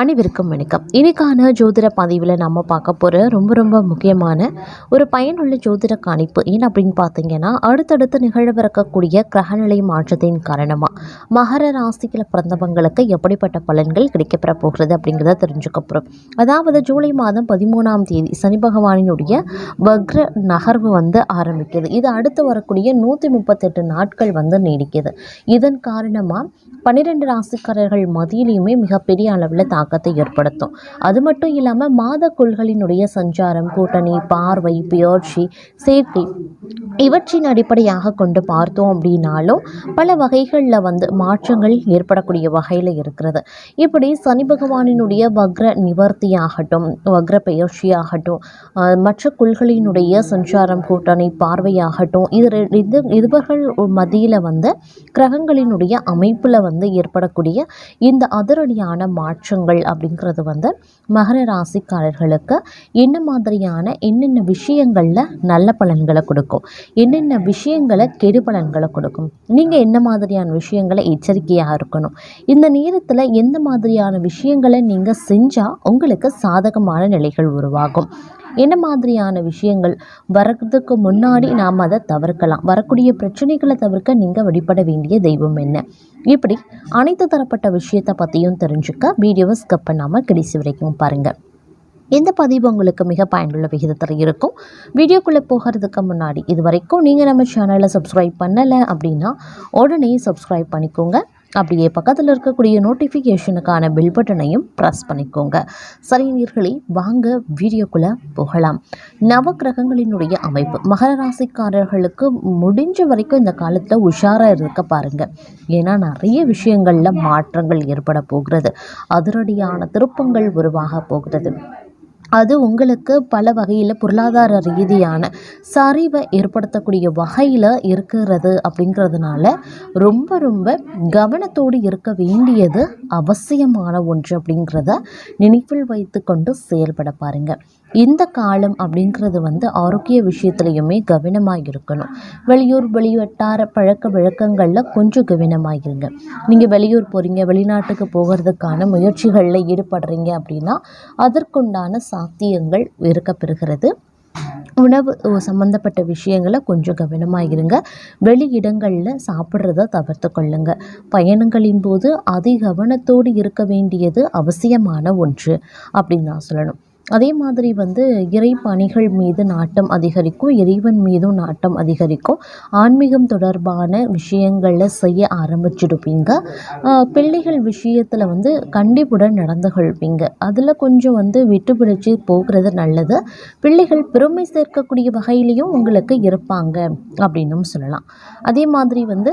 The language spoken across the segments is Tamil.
அனைவருக்கும் வணக்கம். இன்றைக்கான ஜோதிட பதிவில் நம்ம பார்க்க போகிற ரொம்ப ரொம்ப முக்கியமான ஒரு பயனுள்ள ஜோதிட கணிப்பு ஏன் அப்படின்னு பார்த்தீங்கன்னா அடுத்தடுத்து நிகழவிருக்கக்கூடிய கிரகநிலை மாற்றத்தின் காரணமாக மகர ராசியில் பிறந்தவங்களுக்கு எப்படிப்பட்ட பலன்கள் கிடைக்கப்பெற போகிறது அப்படிங்கிறத தெரிஞ்சுக்க போகிறோம் அதாவது ஜூலை மாதம் பதிமூணாம் தேதி சனி பகவானினுடைய வக்ர நகர்வு வந்து ஆரம்பிக்குது. இது அடுத்து வரக்கூடிய நூற்றி முப்பத்தெட்டு நாட்கள் வந்து நீடிக்குது. இதன் காரணமாக பன்னிரெண்டு ராசிக்காரர்கள் மத்தியிலையுமே மிகப்பெரிய அளவில் தாக்கத்தை ஏற்படுத்தும். அது மட்டும் இல்லாமல் மாத கொள்களினுடைய சஞ்சாரம் கூட்டணி பார்வை பியர்ச்சி சேர்க்கை இவற்றின் அடிப்படையாக கொண்டு பார்த்தோம் அப்படின்னாலும் பல வகைகளில் வந்து மாற்றங்கள் ஏற்படக்கூடிய வகையில் இருக்கிறது. இப்படி சனி பகவானினுடைய வக்ர நிவர்த்தி ஆகட்டும் வக்ர பெயர்ச்சியாகட்டும் மற்ற கொள்களினுடைய சஞ்சாரம் கூட்டணி பார்வையாகட்டும் இது இது இவர்கள் மத்தியில் வந்து கிரகங்களினுடைய அமைப்பில் வந்து ஏற்படக்கூடிய இந்த அதிரடியான மாற்றங்கள் அப்படிங்கிறது வந்து மகர ராசிக்காரர்களுக்கு என்ன மாதிரியான என்னென்ன விஷயங்களில் நல்ல பலன்களை கொடுக்கும்? என்னென்ன விஷயங்களை கெடு பலன்களை கொடுக்கும்? நீங்கள் என்ன மாதிரியான விஷயங்களை எச்சரிக்கையாக இருக்கணும்? இந்த நேரத்தில் எந்த மாதிரியான விஷயங்களை நீங்கள் செஞ்சால் உங்களுக்கு சாதகமான நிலைகள் உருவாகும். என்ன மாதிரியான விஷயங்கள் வரதுக்கு முன்னாடி நாம் அதை தவிர்க்கலாம்? வரக்கூடிய பிரச்சனைகளை தவிர்க்க நீங்கள் வழிபட வேண்டிய தெய்வம் என்ன? இப்படி அனைத்து தரப்பட்ட விஷயத்தை பற்றியும் தெரிஞ்சுக்க வீடியோவை ஸ்கிப் பண்ணாமல் கடைசி வரைக்கும் பாருங்கள் இந்த பதிவு உங்களுக்கு மிக பயனுள்ள விகிதத்தில் இருக்கும். வீடியோக்குள்ளே போகிறதுக்கு முன்னாடி இது வரைக்கும் நீங்கள் நம்ம சேனலை சப்ஸ்கிரைப் பண்ணலை அப்படின்னா உடனே சப்ஸ்கிரைப் பண்ணிக்கோங்க. அப்படியே பக்கத்தில் இருக்கக்கூடிய நோட்டிஃபிகேஷனுக்கான பில் பட்டனையும் ப்ரெஸ் பண்ணிக்கோங்க. சரிநீர்களே வாங்க வீடியோக்குள்ளே போகலாம். நவக்கிரகங்களினுடைய அமைப்பு. மகர ராசிக்காரர்களுக்கு முடிஞ்ச வரைக்கும் இந்த காலத்தில் உஷாராக இருக்க பாருங்கள் ஏன்னா நிறைய விஷயங்களில் மாற்றங்கள் ஏற்பட போகிறது. அதிரடியான திருப்பங்கள் உருவாக போகிறது. அது உங்களுக்கு பல வகையில் பொருளாதார ரீதியான சரிவை ஏற்படுத்தக்கூடிய வகையில் இருக்கிறது அப்படிங்கிறதுனால ரொம்ப ரொம்ப கவனத்தோடு இருக்க வேண்டியது அவசியமான ஒன்று அப்படிங்கிறத நினைவில் வைத்து கொண்டு செயல்பட பாருங்கள் இந்த காலம் அப்படிங்கிறது வந்து ஆரோக்கிய விஷயத்துலையுமே கவனமாக இருக்கணும் வெளியூர் வெளிவட்டார பழக்க வழக்கங்களில் கொஞ்சம் கவனமாக இருங்க நீங்கள் வெளியூர் போகிறீங்க வெளிநாட்டுக்கு போகிறதுக்கான முயற்சிகளில் ஈடுபடுறீங்க அப்படின்னா அதற்குண்டான சாத்தியங்கள் இருக்கப்பெறுகிறது. உணவு சம்மந்தப்பட்ட விஷயங்களை கொஞ்சம் கவனமாக இருங்க வெளி இடங்களில் சாப்பிட்றத தவிர்த்து கொள்ளுங்க. பயணங்களின் போது அதி கவனத்தோடு இருக்க வேண்டியது அவசியமான ஒன்று அப்படின்னு நான் சொல்லணும். அதே மாதிரி வந்து இறை பணிகள் மீது நாட்டம் அதிகரிக்கும் இறைவன் மீதும் நாட்டம் அதிகரிக்கும். ஆன்மீகம் தொடர்பான விஷயங்களில் செய்ய ஆரம்பிச்சிடுப்பீங்க பிள்ளைகள் விஷயத்தில் வந்து கண்டிப்புடன் நடந்து கொள்வீங்க. அதில் கொஞ்சம் வந்து விட்டு பிடிச்சி போகிறது நல்லது. பிள்ளைகள் பெருமை சேர்க்கக்கூடிய வகையிலையும் உங்களுக்கு இருப்பாங்க அப்படின்னும் சொல்லலாம். அதே மாதிரி வந்து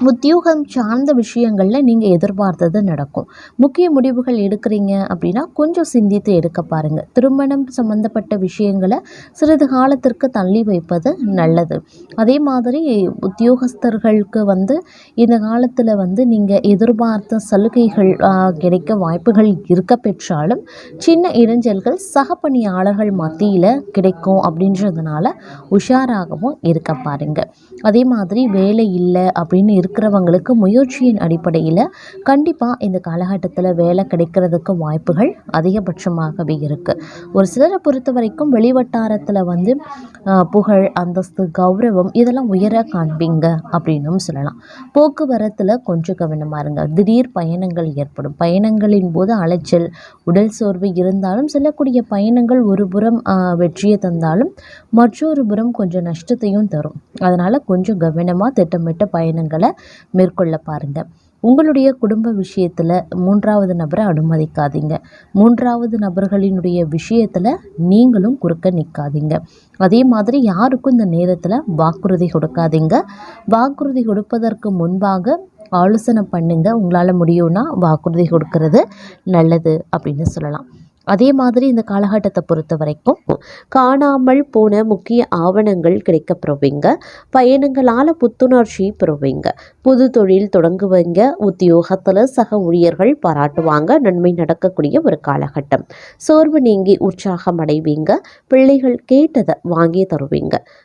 உத்தியோகம் சார்ந்த விஷயங்களில் நீங்கள் எதிர்பார்த்தது நடக்கும். முக்கிய முடிவுகள் எடுக்கிறீங்க அப்படின்னா கொஞ்சம் சிந்தித்து எடுக்க பாருங்கள் திருமணம் சம்மந்தப்பட்ட விஷயங்களை சிறிது காலத்திற்கு தள்ளி வைப்பது நல்லது. அதே மாதிரி உத்தியோகஸ்தர்களுக்கு வந்து இந்த காலத்தில் வந்து நீங்கள் எதிர்பார்த்த சலுகைகள் கிடைக்க வாய்ப்புகள் இருக்க பெற்றாலும் சின்ன இடைஞ்சல்கள் சக பணியாளர்கள் மத்தியில் கிடைக்கும் அப்படின்றதுனால உஷாராகவும் இருக்க பாருங்கள் அதே மாதிரி வேலை இல்லை அப்படின்னு இருக்கிறவங்களுக்கு முயற்சியின் அடிப்படையில் கண்டிப்பாக இந்த காலகட்டத்தில் வேலை கிடைக்கிறதுக்கு வாய்ப்புகள் அதிகபட்சமாகவே இருக்குது ஒரு சிலரை பொறுத்த வரைக்கும் வெளிவட்டாரத்தில் வந்து புகழ் அந்தஸ்து கௌரவம் இதெல்லாம் உயர காண்பீங்க அப்படின்னும் சொல்லலாம். போக்குவரத்தில் கொஞ்சம் கவனமாக இருங்க. திடீர் பயணங்கள் ஏற்படும். பயணங்களின் போது அலைச்சல் உடல் சோர்வு இருந்தாலும் செல்லக்கூடிய பயணங்கள் ஒரு புறம் வெற்றியை தந்தாலும் மற்றொரு புறம் கொஞ்சம் நஷ்டத்தையும் தரும். அதனால் கொஞ்சம் கவனமாக திட்டமிட்ட பயணங்களை மேற்கொள்ள பாருங்கள் உங்களுடைய குடும்ப விஷயத்தில் மூன்றாவது நபரை அனுமதிக்காதீங்க. மூன்றாவது நபர்களினுடைய விஷயத்தில் நீங்களும் குறுக்க நிற்காதீங்க அதே மாதிரி யாருக்கும் இந்த நேரத்தில் வாக்குறுதி கொடுக்காதீங்க. வாக்குறுதி கொடுப்பதற்கு முன்பாக ஆலோசனை பண்ணுங்க. உங்களால் முடியும்னா வாக்குறுதி கொடுக்கறது நல்லது அப்படின்னு சொல்லலாம். அதே மாதிரி இந்த காலகட்டத்தை பொறுத்த வரைக்கும் காணாமல் போன முக்கிய ஆவணங்கள் கிடைக்க பெறுவீங்க பயணங்களால் புத்துணர்ச்சி பெறுவீங்க. புது தொழில் தொடங்குவீங்க. உத்தியோகத்தில் சக ஊழியர்கள் பாராட்டுவாங்க. நன்மை நடக்கக்கூடிய ஒரு காலகட்டம். சோர்வு நீங்கி உற்சாகம் அடைவீங்க. பிள்ளைகள் கேட்டதை வாங்கி தருவீங்க.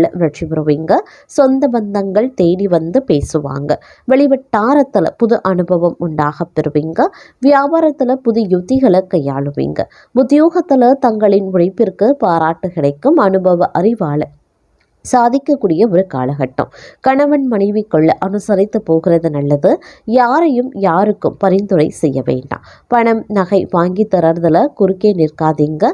விவாதங்களில் வெற்றி பெறுவீங்க சொந்த பந்தங்கள் தேடி வந்து பேசுவாங்க. வெளிவட்டாரத்தில் புது அனுபவம் உண்டாக பெறுவீங்க. வியாபாரத்தில் புது யுத்திகளை கையாளுவீங்க. உத்தியோகத்தில் தங்களின் உழைப்பிற்கு பாராட்டு கிடைக்கும். அனுபவ அறிவாளர் சாதிக்கக்கூடிய ஒரு காலகட்டம். கணவன் மனைவிக்குள்ள அனுசரித்து போகிறது நல்லது. யாரையும் யாருக்கும் பரிந்துரை செய்ய வேண்டாம். பணம் நகை வாங்கி தரதுல குறுக்கே நிற்காதீங்க.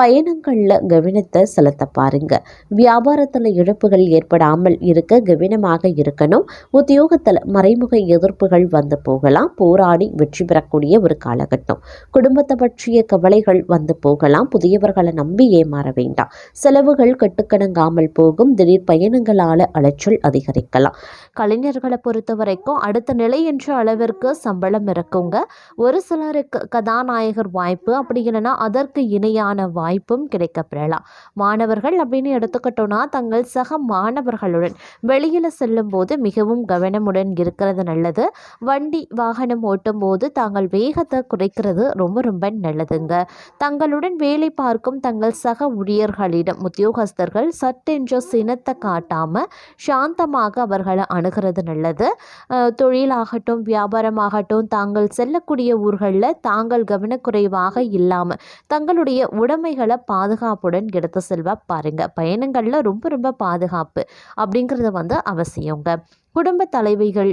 பயணங்களில் கவனத்தை செலுத்த பாருங்க. வியாபாரத்தில் இழப்புகள் ஏற்படாமல் இருக்க கவனமாக இருக்கணும். உத்தியோகத்தில் மறைமுக எதிர்ப்புகள் வந்து போகலாம். போராடி வெற்றி பெறக்கூடிய ஒரு காலகட்டம். குடும்பத்தை பற்றிய கவலைகள் வந்து போகலாம். புதியவர்களை நம்பி ஏமாற வேண்டாம். செலவுகள் கட்டுக்கணங்காமல் போகும். திடீர் பயணங்களால் அலைச்சல் அதிகரிக்கலாம். கலைஞர்களை பொறுத்த வரைக்கும் அடுத்த நிலை என்ற அளவிற்கு சம்பளம் இருக்குங்க ஒரு சிலருக்கு கதாநாயகர் வாய்ப்பு அப்படி இல்லைன்னா அதற்கு இணையான வாய்ப்பும் கிடைக்கப்பெறலாம். மாணவர்கள் அப்படின்னு எடுத்துக்கிட்டோன்னா தங்கள் சக மாணவர்களுடன் வெளியில் செல்லும் போது மிகவும் கவனமுடன் இருக்கிறது நல்லது. வண்டி வாகனம் ஓட்டும் போது தாங்கள் வேகத்தை குறைக்கிறது ரொம்ப ரொம்ப நல்லதுங்க. தங்களுடன் வேலை பார்க்கும் தங்கள் சக ஊழியர்களிடம் உத்தியோகஸ்தர்கள் சட்டென்ற சினத்தை காட்டாமல் சாந்தமாக அவர்களை அணுகிறது நல்லது. தொழிலாகட்டும் வியாபாரமாகட்டும் தாங்கள் செல்லக்கூடிய ஊர்களில் தாங்கள் கவனக்குறைவாக இல்லாமல் தங்களுடைய உடைமைகளை பாதுகாப்புடன் எடுத்து செல்வ பாருங்க. பயணங்களில் ரொம்ப ரொம்ப பாதுகாப்பு அப்படிங்கிறது வந்து அவசியங்க. குடும்ப தலைவிகள்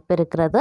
வாய்ப்பு இருக்கிறது.